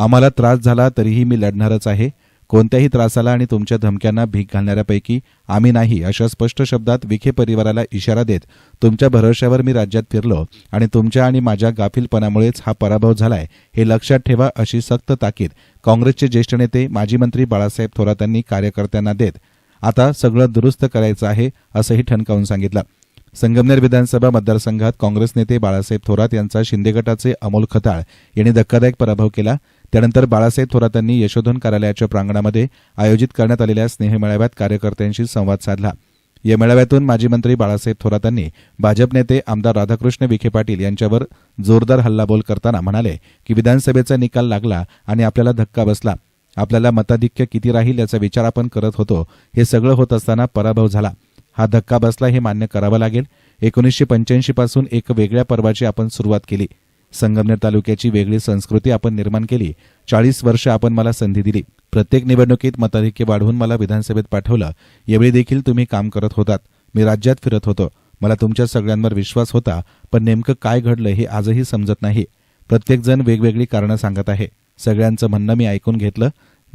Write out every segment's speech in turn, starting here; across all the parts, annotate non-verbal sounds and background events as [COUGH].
आम्हाला त्रास झाला तरीही मी लढणारच आहे. कोणत्याही त्रासाला आणि तुमच्या धमक्यांना भीक घालणाऱ्यापैकी आम्ही नाही अशा स्पष्ट शब्दात विखे परिवाराला इशारा देत तुमच्या भरोश्यावर मी राज्यात फिरलो आणि तुमच्या आणि माझ्या गाफीलपणामुळेच हा पराभव झालाय हे लक्षात ठेवा अशी सक्त ताकीद काँग्रेसचे ज्येष्ठ नेते माजी मंत्री बाळासाहेब थोरातांनी कार्यकर्त्यांना देत. आता सगळं दुरुस्त करायचं आहे असंही ठणकावून सांगितलं. संगमनेर विधानसभा मतदारसंघात काँग्रेस नेते बाळासाहेब थोरात यांचा शिंदे गटाचे अमोल खताळ यांनी धक्कादायक पराभव केला. त्यानंतर बाळासाहेब थोरात यांनी यशोधन कार्यालयाच्या प्रांगणामध्ये आयोजित करण्यात आलेल्या स्नेहमेळाव्यात कार्यकर्त्यांशी संवाद साधला. या मेळाव्यातून माजी मंत्री बाळासाहेब थोरातांनी भाजप नेते आमदार राधाकृष्ण विखे पाटील यांच्यावर जोरदार हल्लाबोल करताना म्हणाले की विधानसभेचा निकाल लागला आणि आपल्याला धक्का बसला. आपल्याला मताधिक्य किती राहील याचा विचार आपण करत होतो. हे सगळं होत असताना पराभव झाला. हा धक्का बसला हे मान्य करावं लागेल. एकोणीसशे पंच्याऐंशी पासून एक वेगळ्या पर्वाची आपण सुरुवात केली. संगमनेर तालुक्याची वेगळी संस्कृती आपण निर्माण केली. चाळीस वर्ष आपण मला संधी दिली. प्रत्येक निवडणुकीत मताधिक्य वाढवून मला विधानसभेत पाठवलं. यावेळी देखील तुम्ही काम करत होतात. मी राज्यात फिरत होतो. मला तुमच्या सगळ्यांवर विश्वास होता पण नेमकं काय घडलं हे आजही समजत नाही. प्रत्येकजण वेगवेगळी कारणं सांगत आहे. सगळ्यांचं म्हणणं मी ऐकून घेतलं.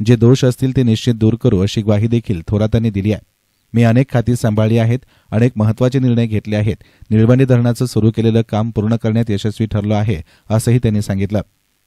जे दोष असतील ते निश्चित दूर करू अशी ग्वाही देखील थोरातांनी दिली आहे. मी अनेक खाती सांभाळली आहेत अनेक महत्त्वाचे निर्णय घेतले आहेत. निळवणी धरणाचं सुरू केलेलं काम पूर्ण करण्यात यशस्वी ठरलो आहे असंही त्यांनी सांगितलं.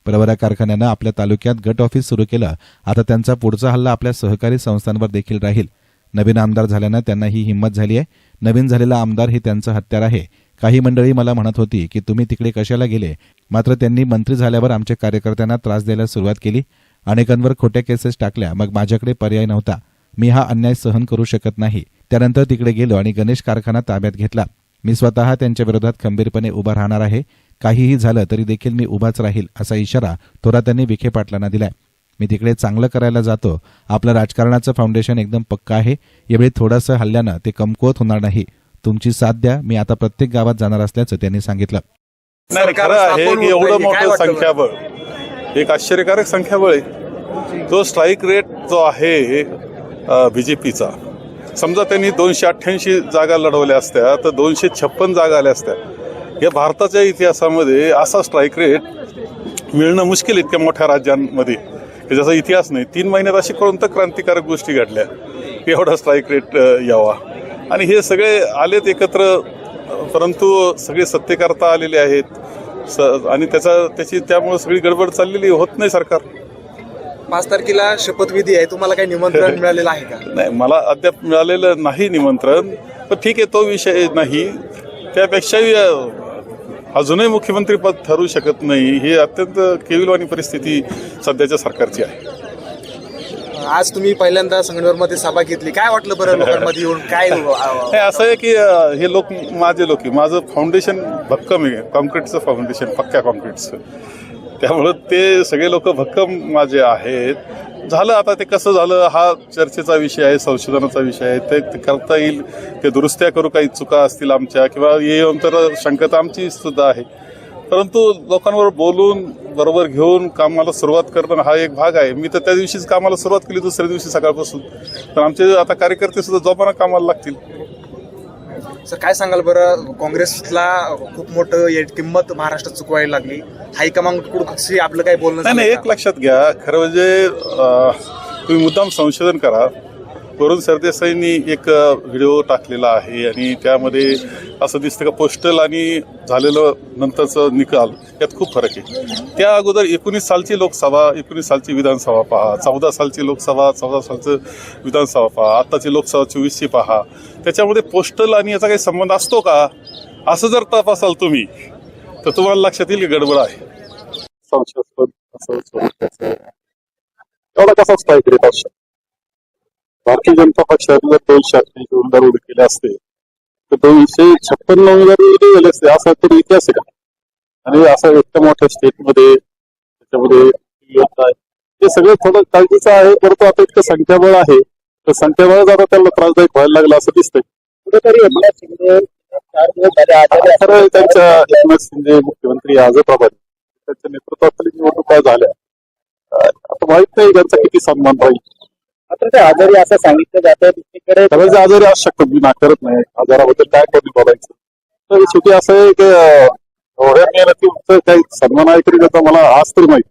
परवरा कारखान्यानं आपल्या तालुक्यात गट ऑफिस सुरू केलं. आता त्यांचा पुढचा हल्ला आपल्या सहकारी संस्थांवर देखील राहील. नवीन आमदार झाल्यानं त्यांना ही हिंमत झाली आहे. नवीन झालेला आमदार हे त्यांचं हत्यार आहे. काही मंडळी मला म्हणत होती की तुम्ही तिकडे कशाला गेले? मात्र त्यांनी मंत्री झाल्यावर आमच्या कार्यकर्त्यांना त्रास द्यायला सुरुवात केली. अनेकांवर खोट्या केसेस टाकल्या. मग माझ्याकडे पर्याय नव्हता. मी हा अन्याय सहन करू शकत नाही. त्यानंतर तिकडे गेलो आणि गणेश कारखाना ताब्यात घेतला. मी स्वतः त्यांच्या विरोधात खंबीरपणे उभा राहणार आहे. काहीही झालं तरी देखील मी उभाच राहील असा इशारा थोरातांनी विखे पाटलांना दिलाय. मी तिकडे चांगलं करायला जातो. आपलं राजकारणाचं फाउंडेशन एकदम पक्का आहे. यावेळी थोडंसं हल्ल्यानं ते कमकुवत होणार नाही. तुमची साथ द्या. मी आता प्रत्येक गावात जाणार असल्याचं त्यांनी सांगितलं. खरं आहे की एवढं मोठं संख्याबळ? एक आश्चर्यकारक संख्याबळ आहे. तो स्ट्राईक रेट जो आहे बी जे पीचा समजा त्यांनी दोनशे अठ्ठ्याऐंशी जागा लढवल्या असत्या तर दोनशे छप्पन जागा आल्या असत्या. या भारताच्या इतिहासामध्ये असा स्ट्राईक रेट मिळणं मुश्किल इतक्या मोठ्या राज्यांमध्ये. ज्याचा इतिहास नाही तीन महिन्यात अशी कोणतं क्रांतिकारक गोष्टी घडल्या? एवढा स्ट्राईक रेट यावा. आणि हे सगळे आलेत एकत्र परंतु सगळे सत्तेकर्ता आलेले आहेत. स आणि त्याचा त्याची त्यामुळे सगळी गडबड चाललेली होत नाही सरकार. पाच तारखेला शपथविधी आहे. तुम्हाला काही निमंत्रण [LAUGHS] मिळालेलं आहे का? नाही मला अद्याप मिळालेलं नाही निमंत्रण. पण ठीक आहे तो विषय नाही. त्यापेक्षाही अजूनही मुख्यमंत्री पद ठरू शकत नाही. ही अत्यंत केविलवाणी परिस्थिती सध्याच्या सरकारची आहे. आज तुम्ही पहिल्यांदा संगमनेरमध्ये सभा घेतली. काय वाटलं बरं लोकांमध्ये येऊन? काय [LAUGHS] नाही असं आहे की अ, हे लोक माझे लोक आहे माझं फाउंडेशन भक्कम आहे. कॉन्क्रीटचं फाउंडेशन पक्क्या कॉन्क्रीटचं त्यामुळं ते सगळे लोक भक्कम माझे आहेत. झालं आता ते कसं झालं हा चर्चेचा विषय आहे संशोधनाचा विषय आहे ते ते करता येईल ते दुरुस्त्या करू काही चुका असतील आमच्या किंवा येऊन तर शंकता आमची सुद्धा आहे. परंतु लोकांवर बोलून बरोबर घेऊन कामाला सुरुवात करणं हा एक भाग आहे. मी तर त्या दिवशीच कामाला सुरुवात केली दुसऱ्या दिवशी सकाळपासून. तर आमचे आता कार्यकर्ते सुद्धा जोपाना कामाला लागतील. सर काय सांगाल बरं? काँग्रेसला खूप मोठं या किंमत महाराष्ट्रात चुकवायला लागली. हायकमांडकडून आपलं काय बोलणं नाही नाही झालं एक लक्षात घ्या. खरं म्हणजे अं, तुम्ही मुद्दाम संशोधन करा. वरुण सरदेसाईंनी एक व्हिडिओ टाकलेला आहे आणि त्यामध्ये असं दिसतं का पोस्टल आणि झालेलं नंतरचं निकाल यात खूप फरक आहे. त्या अगोदर एकोणीस सालची लोकसभा एकोणीस सालची विधानसभा पहा चौदा सालची लोकसभा चौदा सालचं विधानसभा पहा आत्ताची लोकसभा चोवीसची पहा. त्याच्यामध्ये पोस्टल आणि याचा काही संबंध असतो का? असं जर तपासाल तुम्ही तर तुम्हाला लक्षात येईल की गडबड आहे. संशयास्पद असं एवढा कसा असतो भारतीय जनता पक्षाने जर दोनशे अठ्ठ्याऐंशी उमेदवार उभे केले असते. तर दोनशे छप्पन्न उमेदवार उभे झाले असते. असा तरी इतिहास आहे का? आणि असं इतक्या मोठ्या स्टेटमध्ये त्याच्यामध्ये हे सगळं थोडं काळजीचं आहे परंतु आता इतकं संख्याबळ आहे. तर संख्याबळ आता त्याला त्रासदायक व्हायला लागला असं दिसतंय. कुठेतरी एकनाथ शिंदे खरं त्यांच्या एकनाथ शिंदे मुख्यमंत्री आजच प्रभारी. त्यांच्या नेतृत्वाखाली निवडणुका झाल्या. आता माहीत नाही त्यांचा किती सन्मान राहील. मात्र ते आजारी असं सांगितलं जातं दुसरीकडे खरंच आजारी असू शकतो मी नाकारत नाही. आजाराबद्दल काय कोणी बोलायचं? तर शेवटी असं आहे की एवढ्या मेहनतीचं काही सन्मान आहे तरी त्याचा मला आज तरी माहिती.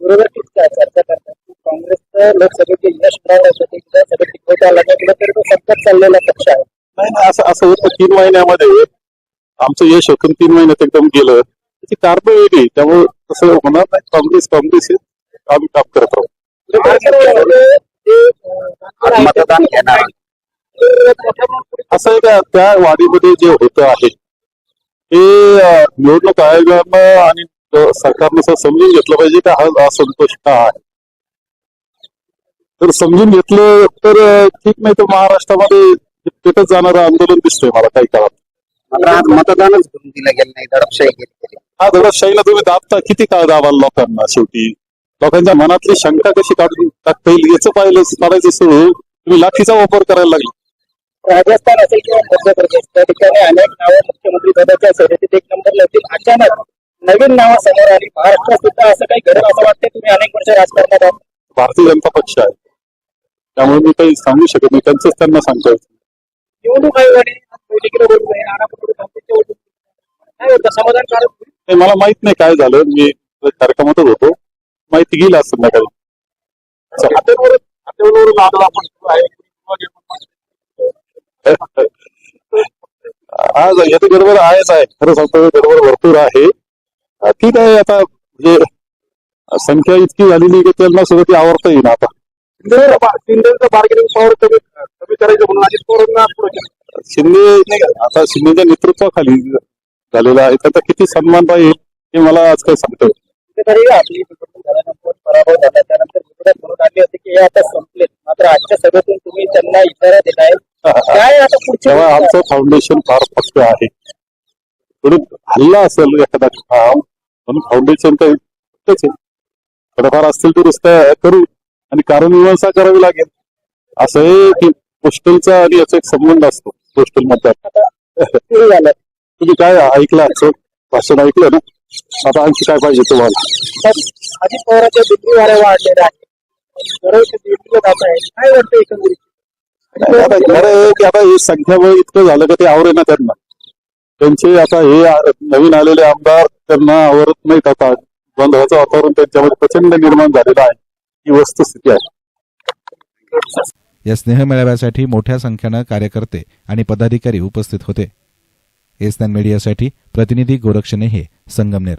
विरोधक चर्चा चर्चा करतात की काँग्रेसचं लोकसभेचे यश मिळवण्यासाठी विधानसभेत टिकवता आला नाही तर तो सतत चाललेला पक्ष आहे. नाही नाही असं असं होतं. तीन महिन्यामध्ये आमचं यश होतं तीन महिन्यात एकदम गेलं. त्याची कारण वेगळी. त्यामुळे तसं होणार नाही. काँग्रेस काँग्रेस हे आम्ही काम करत आहोत. मतदान घेणार. असं आहे त्या वाढीमध्ये जे होतं आहे ते निवडणूक आयोगानं आणि सरकारनं असं समजून घेतलं पाहिजे का हा असंतोष का आहे? जर समजून घेतलं तर ठीक नाही तर महाराष्ट्रामध्ये पेटत जाणारं आंदोलन दिसतंय मला काही काळात. मतदानच दिलं गेलं नाही दडपशाही केली हा दडपशाहीला तुम्ही दाबता. किती काळ दाबाल लोकांना शेवटी? लोकांच्या मनातली शंका कशी काढून टाकता येईल याचं पाहिलं काढायचं सोडून तुम्ही लाठीचा वापर करायला लागले. राजस्थान असेल किंवा मध्य प्रदेश त्या ठिकाणी अनेक नावं मुख्यमंत्री पदाच्या शर्यतीत एक नंबरला होतील अचानक नवीन नावं समोर आली. महाराष्ट्रात सुद्धा असं काही घडत असं वाटतं तुम्ही अनेक वर्ष राजकारणात आहात? भारतीय जनता पक्ष आहे. त्यामुळे मी काही सांगू शकत नाही. त्यांचंच त्यांना सांगता येतं निवडणूक आयोगाने समाधानकारक मला माहीत नाही काय झालं. मी कार्यक्रमातच होतो. माहिती घेईल आज संध्याकाळी आज याची गडबड आहेच आहे. खरं सांगतो गडबड भरपूर आहे. ठीक आहे आता म्हणजे संख्या इतकी झालेली की त्यांना सुद्धा ती आवडता येईल आता. शिंदेचं बार्गेनिंग पॉवर कमी कमी करायचं म्हणून अजित पवारांना. शिंदे आता शिंदेच्या नेतृत्वाखाली झालेला आहे. त्याचा किती सन्मान राहील हे मला आज काही सांगता कुठेतरी आपली निवडणूक झाल्यानंतर पराभव झाला. त्यानंतर निवडणूक म्हणून आली होती की हे आता संपलेत मात्र आजच्या सभेतून तुम्ही त्यांना इशारा दिलाय काय आता पुढच्या तेव्हा आमचं फाउंडेशन फार पक्क आहे. थोडं हल्ला असेल एखादा काम म्हणून फाउंडेशन काही पक्कच आहे. थोडंफार असतील दुरुस्त करू आणि कारण मीमांसा करावी लागेल. असं की पोस्टलचा आणि याचा एक संबंध असतो पोस्टल मतदार सुरू झालं. तुम्ही काय ऐकलं आजचं भाषण ऐकलं ना? आता आणखी काय पाहिजे तुम्हाला? अजित पवारांच्या वाऱ्या वाढलेल्या आहेत. काय वाटतं एकंदरीत? नाही, आता हे संख्याबळ इतकं झालं का ते आवरे ना त्यांना. त्यांचे आता हे नवीन आलेले आमदार त्यांना आवरत नाहीत आता. गोंधळाचं वातावरण त्यांच्यामध्ये प्रचंड निर्माण झालेलं आहे. ही वस्तुस्थिती आहे. या स्नेहमेळाव्यासाठी मोठ्या संख्येनं कार्यकर्ते आणि पदाधिकारी उपस्थित होते. एसनॅन मीडियासाठी प्रतिनिधी गोरक्षणे हे संगमनेर